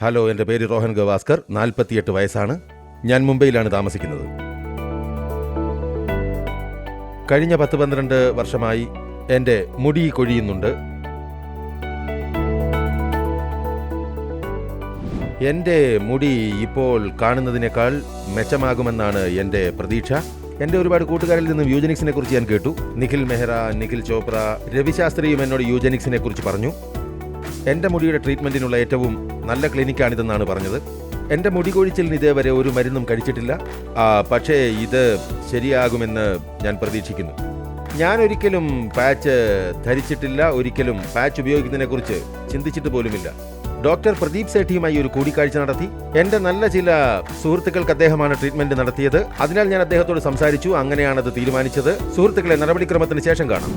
Hello എന്റെ പേര് റോഹൻ ഗവാസ്കർ. നാൽപ്പത്തിയെട്ട് വയസ്സാണ്. ഞാൻ മുംബൈയിലാണ് താമസിക്കുന്നത്. കഴിഞ്ഞ പത്ത് പന്ത്രണ്ട് വർഷമായി എന്റെ മുടി കൊഴിയുന്നുണ്ട്. എന്റെ മുടി ഇപ്പോൾ കാണുന്നതിനേക്കാൾ മെച്ചമാകുമെന്നാണ് എന്റെ പ്രതീക്ഷ. എന്റെ ഒരുപാട് കൂട്ടുകാരിൽ നിന്നും യൂജനിക്സിനെ കുറിച്ച് ഞാൻ കേട്ടു. നിഖിൽ മെഹ്റ നിഖിൽ ചോപ്ര രവിശാസ്ത്രിയും എന്നോട് യൂജനിക്സിനെ കുറിച്ച് പറഞ്ഞു. എന്റെ മുടിയുടെ ട്രീറ്റ്മെന്റിനുള്ള ഏറ്റവും നല്ല ക്ലിനിക്കാണിതെന്നാണ് പറഞ്ഞത്. എന്റെ മുടി കൊഴിച്ചിലിന് ഇതേവരെ ഒരു മരുന്നും കഴിച്ചിട്ടില്ല. പക്ഷേ ഇത് ശരിയാകുമെന്ന് ഞാൻ പ്രതീക്ഷിക്കുന്നു. ഞാൻ ഒരിക്കലും പാച്ച് ധരിച്ചിട്ടില്ല ഒരിക്കലും പാച്ച് ഉപയോഗിക്കുന്നതിനെക്കുറിച്ച് ചിന്തിച്ചിട്ട് പോലുമില്ല. ഡോക്ടർ പ്രദീപ് സേഠിയുമായി ഒരു കൂടിക്കാഴ്ച നടത്തി. എന്റെ നല്ല ചില സുഹൃത്തുക്കൾക്ക് അദ്ദേഹമാണ് ട്രീറ്റ്മെന്റ് നടത്തിയത്. അതിനാൽ ഞാൻ അദ്ദേഹത്തോട് സംസാരിച്ചു. അങ്ങനെയാണത് തീരുമാനിച്ചത്. സുഹൃത്തുക്കളെ നടപടിക്രമത്തിന് ശേഷം കാണാം.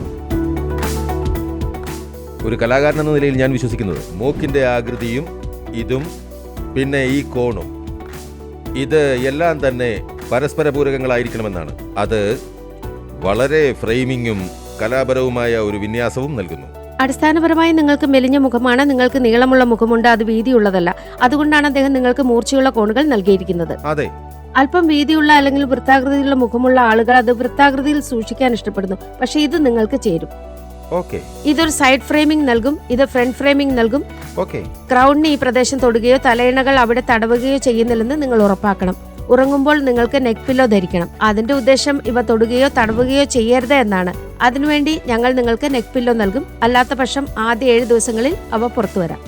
ഒരു കലാകാരൻ എന്ന നിലയിൽ ഞാൻ വിശ്വസിക്കുന്നത്. മൂക്കിന്റെ ആകൃതിയും ഇതും പിന്നെ ഈ കോണും. ഇത് എല്ലാം തന്നെ പരസ്പര പൂരകങ്ങളായിരിക്കണമെന്നാണ് അത് വളരെ ഫ്രെയിമിങ്ങും കലാപരവുമായ ഒരു വിന്യാസവും നൽകുന്നു. അടിസ്ഥാനപരമായി നിങ്ങൾക്ക് മെലിഞ്ഞ മുഖമാണ് നിങ്ങൾക്ക് നീളമുള്ള മുഖമുണ്ട് അത് വീതിയുള്ളതല്ല. അതുകൊണ്ടാണ് അദ്ദേഹം നിങ്ങൾക്ക് മൂർച്ചയുള്ള കോണുകൾ നൽകിയിരിക്കുന്നത്. അതെ. അല്പം വീതിയുള്ള അല്ലെങ്കിൽ വൃത്താകൃതിയിലുള്ള മുഖമുള്ള ആളുകൾ അത് വൃത്താകൃതിയിൽ സൂക്ഷിക്കാൻ ഇഷ്ടപ്പെടുന്നു. പക്ഷേ ഇത് നിങ്ങൾക്ക് ചേരും. ഇതൊരു സൈഡ് ഫ്രെയിമിംഗ് നൽകും ഇത് ഫ്രണ്ട് ഫ്രെയിമിംഗ് നൽകും. ക്രൗണിന് ഈ പ്രദേശം തൊടുകയോ തലയിണകൾ അവിടെ തടവുകയോ ചെയ്യുന്നില്ലെന്ന് നിങ്ങൾ ഉറപ്പാക്കണം. ഉറങ്ങുമ്പോൾ നിങ്ങൾക്ക് നെക്ക് പില്ലോ ധരിക്കണം. അതിന്റെ ഉദ്ദേശം ഇവ തൊടുകയോ തടവുകയോ ചെയ്യരുത് എന്നാണ്. അതിനുവേണ്ടി ഞങ്ങൾ നിങ്ങൾക്ക് നെക്ക് പില്ലോ നൽകും. അല്ലാത്ത പക്ഷം ആദ്യ ഏഴ് ദിവസങ്ങളിൽ അവ പുറത്തു വരാം.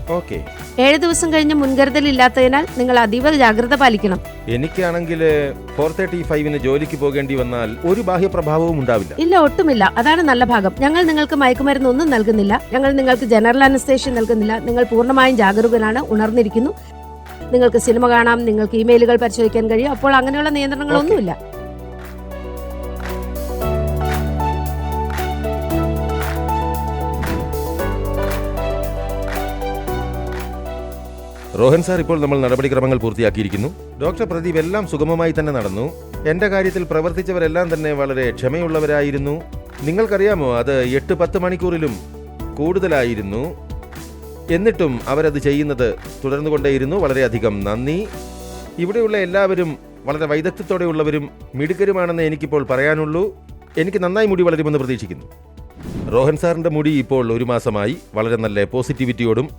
ഏഴ് ദിവസം കഴിഞ്ഞ് മുൻകരുതൽ ഇല്ലാത്തതിനാൽ നിങ്ങൾ അതീവ ജാഗ്രത പാലിക്കണം. എനിക്കാണെങ്കിൽ ഫോർ തേർട്ടി ഫൈവിന് ജോലിക്ക് പോകേണ്ടി വന്നാൽ ഒരു ബാഹ്യ പ്രഭാവവും ഉണ്ടാവില്ല. ഇല്ല ഒട്ടുമില്ല. അതാണ് നല്ല ഭാഗം. ഞങ്ങൾ നിങ്ങൾക്ക് മയക്കുമരുന്ന് ഒന്നും നൽകുന്നില്ല. ഞങ്ങൾ നിങ്ങൾക്ക് ജനറൽ അനസ്തേഷ്യ നൽകുന്നില്ല. നിങ്ങൾ പൂർണമായും ജാഗരൂകനാണ് ഉണർന്നിരിക്കുന്നു. നിങ്ങൾക്ക് സിനിമ കാണാം നിങ്ങൾക്ക് ഇമെയിലുകൾ പരിശോധിക്കാൻ കഴിയും. അപ്പോൾ അങ്ങനെയുള്ള നിയന്ത്രണങ്ങളൊന്നുമില്ല. റോഹൻ സാർ ഇപ്പോൾ നമ്മൾ നടപടിക്രമങ്ങൾ പൂർത്തിയാക്കിയിരിക്കുന്നു. ഡോക്ടർ പ്രദീപ് എല്ലാം സുഗമമായി തന്നെ നടന്നു. എന്റെ കാര്യത്തിൽ പ്രവർത്തിച്ചവരെല്ലാം തന്നെ വളരെ ക്ഷമയുള്ളവരായിരുന്നു. നിങ്ങൾക്കറിയാമോ അത് എട്ട് പത്ത് മണിക്കൂറിലും കൂടുതലായിരുന്നു. എന്നിട്ടും അവരത് ചെയ്യുന്നത് തുടർന്നുകൊണ്ടേയിരുന്നു. വളരെയധികം നന്ദി. ഇവിടെയുള്ള എല്ലാവരും വളരെ വൈദഗ്ധ്യത്തോടെയുള്ളവരും മിടുക്കരുമാണെന്ന് എനിക്കിപ്പോൾ പറയാനുള്ളൂ. എനിക്ക് നന്നായി മുടി വളരുമെന്ന് പ്രതീക്ഷിക്കുന്നു. റോഹൻ സാറിന്റെ മുടി ഇപ്പോൾ ഒരു മാസമായി വളരെ നല്ല പോസിറ്റിവിറ്റിയോടും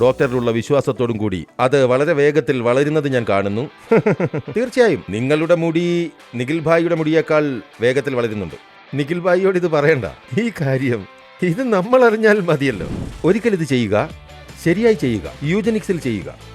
ഡോക്ടറിലുള്ള വിശ്വാസത്തോടും കൂടി അത് വളരെ വേഗത്തിൽ വളരുന്നത് ഞാൻ കാണുന്നു. തീർച്ചയായും നിങ്ങളുടെ മുടി നിഖിൽ ഭായിയുടെ മുടിയേക്കാൾ വേഗത്തിൽ വളരുന്നുണ്ട്. നിഖിൽ ഭായിയോട് ഇത് പറയണ്ട. ഈ കാര്യം ഇത് നമ്മൾ അറിഞ്ഞാൽ മതിയല്ലോ. ഒരിക്കൽ ഇത് ചെയ്യുക. ശരിയായി ചെയ്യുക. യൂജനിക്സിൽ ചെയ്യുക.